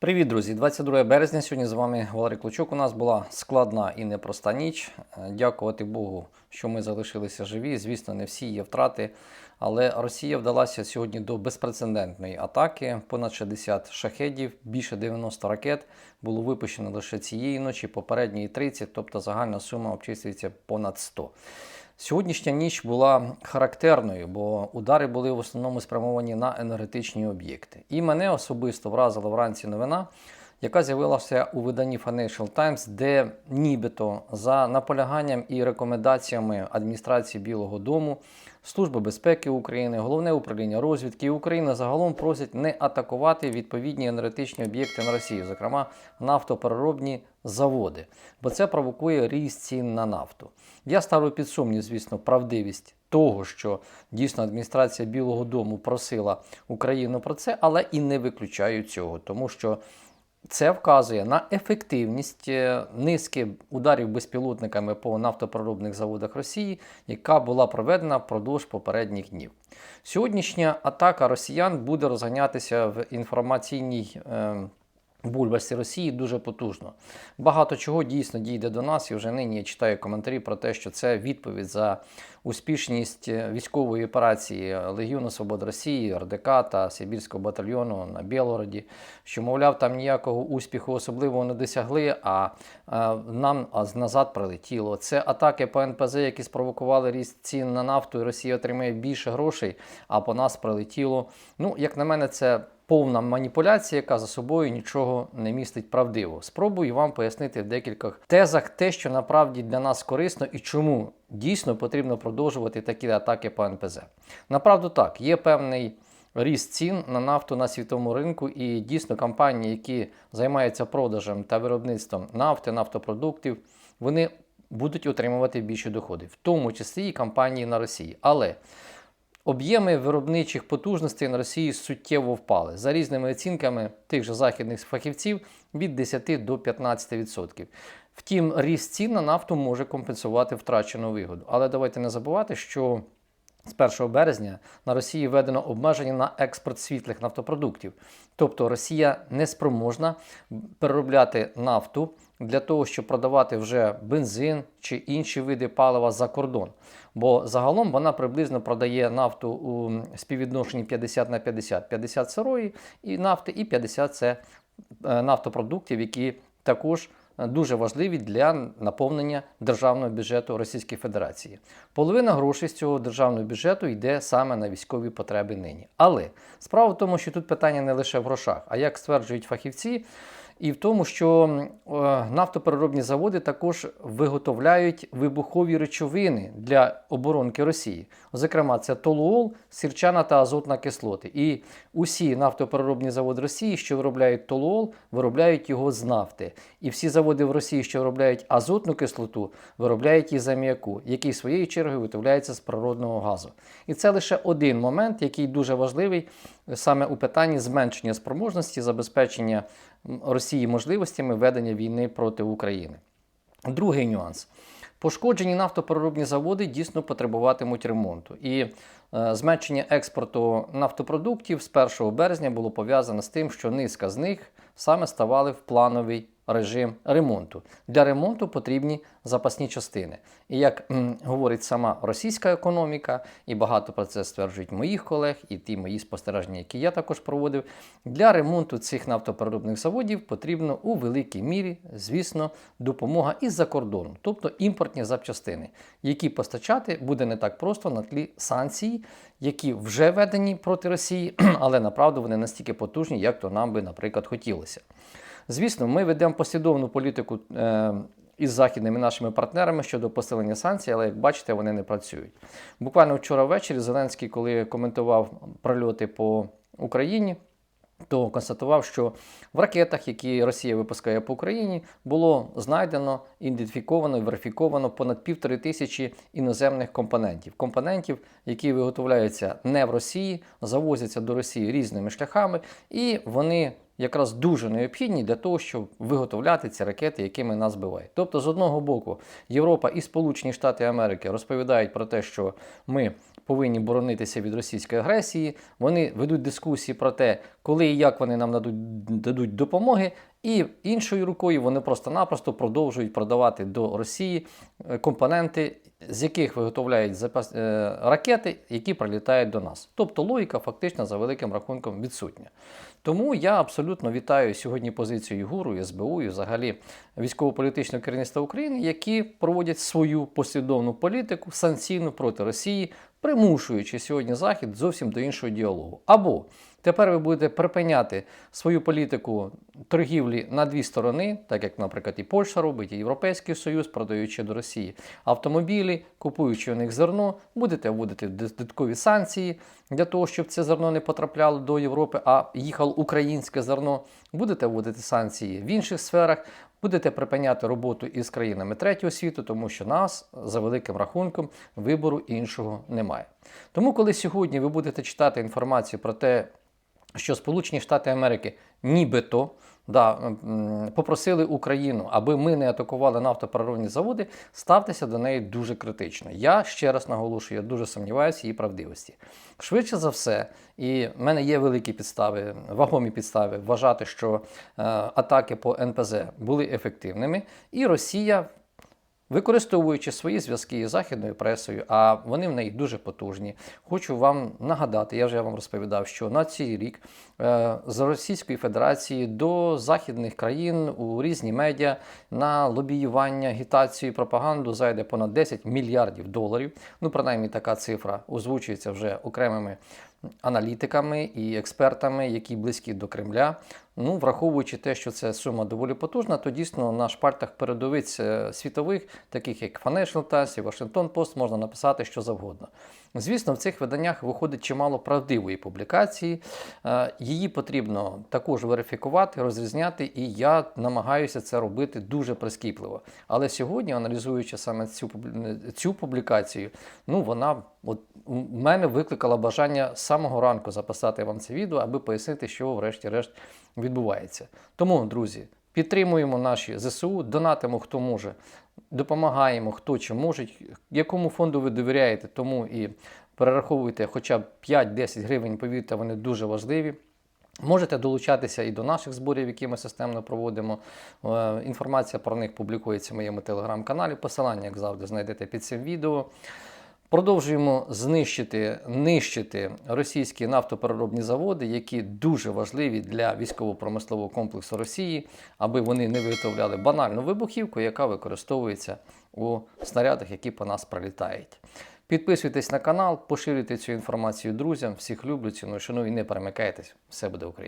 Привіт, друзі! 22 березня. Сьогодні з вами Валерій Клочок. У нас була складна і непроста ніч. Е, Дякувати Богу, що ми залишилися живі. Звісно, не всі є втрати. Але Росія вдалася сьогодні до безпрецедентної атаки. Понад 60 шахедів, більше 90 ракет було випущено лише цієї ночі, попередньої 30, тобто загальна сума обчислюється понад 100. Сьогоднішня ніч була характерною, бо удари були в основному спрямовані на енергетичні об'єкти. І мене особисто вразила вранці новина, яка з'явилася у виданні Financial Times, де нібито за наполяганням і рекомендаціями адміністрації Білого Дому, Служби безпеки України, головне управління розвідки України загалом просять не атакувати відповідні енергетичні об'єкти на Росії, зокрема нафтопереробні заводи, бо це провокує ріст цін на нафту. Я ставлю під сумнів, звісно, правдивість того, що дійсно адміністрація Білого Дому просила Україну про це, але і не виключаю цього, тому що це вказує на ефективність е, низки ударів безпілотниками по нафтопроробних заводах Росії, яка була проведена впродовж попередніх днів. Сьогоднішня атака росіян буде розганятися в інформаційній. Е, Бульбашці Росії дуже потужно. Багато чого дійсно дійде до нас, і вже нині я читаю коментарі про те, що це відповідь за успішність військової операції Легіону Свободи Росії, РДК та Сибірського батальйону на Білгороді, що, мовляв, там ніякого успіху особливого не досягли, а, а нам назад прилетіло. Це атаки по НПЗ, які спровокували ріст цін на нафту, і Росія отримає більше грошей, а по нас прилетіло. Ну, як на мене, це повна маніпуляція, яка за собою нічого не містить правдиво. Спробую вам пояснити в декількох тезах те, що направді для нас корисно і чому дійсно потрібно продовжувати такі атаки по НПЗ. Направду так, є певний. Ріст цін на нафту на світовому ринку, і дійсно компанії, які займаються продажем та виробництвом нафти, нафтопродуктів, вони будуть отримувати більші доходи, в тому числі і компанії на Росії. Але Об'єми виробничих потужностей на Росії суттєво впали за різними оцінками тих же західних фахівців від 10 до 15%. Втім, ріст цін на нафту може компенсувати втрачену вигоду. Але давайте не забувати, що з 1 березня на Росії введено обмеження на експорт світлих нафтопродуктів. Тобто Росія не спроможна переробляти нафту для того, щоб продавати вже бензин чи інші види палива за кордон. Бо загалом вона приблизно продає нафту у співвідношенні 50 на 50, 50 сирої і нафти, і 50 це е, нафтопродуктів, які також дуже важливі для наповнення державного бюджету Російської Федерації. Половина грошей з цього державного бюджету йде саме на військові потреби нині. Але справа в тому, що тут питання не лише в грошах, а як стверджують фахівці. І в тому, що е, нафтопереробні заводи також виготовляють вибухові речовини для оборонки Росії. Зокрема, це толуол, сірчана та азотна кислоти. І усі нафтопереробні заводи Росії, що виробляють толуол, виробляють його з нафти. І всі заводи в Росії, що виробляють азотну кислоту, виробляють із аміаку, який своєю чергою виготовляється з природного газу. І це лише один момент, який дуже важливий саме у питанні зменшення спроможності забезпечення Росії можливостями ведення війни проти України. Другий нюанс. Пошкоджені нафтопереробні заводи дійсно потребуватимуть ремонту. І е, зменшення експорту нафтопродуктів з 1 березня було пов'язане з тим, що низка з них саме ставали в плановий режим ремонту. Для ремонту потрібні запасні частини. І як м, говорить сама російська економіка, і багато про це стверджують моїх колег, і ті мої спостереження, які я також проводив, для ремонту цих нафтопереробних заводів потрібно у великій мірі, звісно, допомога із-за кордону, тобто імпортні запчастини, які постачати буде не так просто на тлі санкцій, які вже введені проти Росії, але направду вони настільки потужні, як то нам би, наприклад, хотілося. Звісно, ми ведемо послідовну політику е, із західними нашими партнерами щодо посилення санкцій, але як бачите, вони не працюють. Буквально вчора ввечері Зеленський, коли коментував прольоти по Україні, то констатував, що в ракетах, які Росія випускає по Україні, було знайдено, ідентифіковано, верифіковано понад півтори тисячі іноземних компонентів. Компонентів, які виготовляються не в Росії, завозяться до Росії різними шляхами, і вони якраз дуже необхідні для того, щоб виготовляти ці ракети, якими нас збивають. Тобто, з одного боку, Європа і Сполучені Штати Америки розповідають про те, що ми повинні боронитися від російської агресії. Вони ведуть дискусії про те, коли і як вони нам дадуть, дадуть допомоги. І іншою рукою вони просто-напросто продовжують продавати до Росії е, компоненти, з яких виготовляють запас, е, ракети, які прилітають до нас. Тобто логіка фактично за великим рахунком відсутня. Тому я абсолютно вітаю сьогодні позицію ГУРу, СБУ і взагалі військово-політичного керівництва України, які проводять свою послідовну політику санкційну проти Росії, примушуючи сьогодні Захід зовсім до іншого діалогу. Або тепер ви будете припиняти свою політику торгівлі на дві сторони, так як, наприклад, і Польща робить, і Європейський Союз, продаючи до Росії автомобілі, купуючи у них зерно, будете вводити додаткові санкції для того, щоб це зерно не потрапляло до Європи, а їхало українське зерно. Будете вводити санкції в інших сферах. Будете припиняти роботу із країнами третього світу, тому що нас за великим рахунком вибору іншого немає. Тому, коли сьогодні ви будете читати інформацію про те, що Сполучені Штати Америки нібито да, попросили Україну, аби ми не атакували нафтопереробні заводи, ставтеся до неї дуже критично. Я ще раз наголошую, я дуже сумніваюся її правдивості. Швидше за все, і в мене є великі підстави, вагомі підстави вважати, що е, атаки по НПЗ були ефективними, і Росія Використовуючи свої зв'язки із західною пресою, а вони в неї дуже потужні, хочу вам нагадати, я вже вам розповідав, що на цей рік е, з Російської Федерації до західних країн у різні медіа на лобіювання, агітацію, пропаганду зайде понад 10 мільярдів доларів. Ну, принаймні, така цифра озвучується вже окремими аналітиками і експертами, які близькі до Кремля. Ну, враховуючи те, що це сума доволі потужна, то дійсно на шпальтах передовиць е, світових, таких як Financial Times і Washington Post, можна написати що завгодно. Звісно, в цих виданнях виходить чимало правдивої публікації. Е, Її потрібно також верифікувати, розрізняти, і я намагаюся це робити дуже прискіпливо. Але сьогодні, аналізуючи саме цю, цю публікацію, ну вона от у мене викликала бажання самого ранку записати вам це відео, аби пояснити, що врешті-решт відбувається. Тому, друзі, підтримуємо наші ЗСУ, донатимо хто може, допомагаємо хто чи може. Якому фонду ви довіряєте, тому і перераховуйте хоча б 5-10 гривень, повірте, вони дуже важливі. Можете долучатися і до наших зборів, які ми системно проводимо. Е, Інформація про них публікується в моєму телеграм-каналі. Посилання, як завжди, знайдете під цим відео. Продовжуємо знищити, нищити російські нафтопереробні заводи, які дуже важливі для військово-промислового комплексу Росії, аби вони не виготовляли банальну вибухівку, яка використовується у снарядах, які по нас прилітають. Підписуйтесь на канал, поширюйте цю інформацію друзям. Всіх люблю, ціную, шаную і не перемикайтесь. Все буде Україна!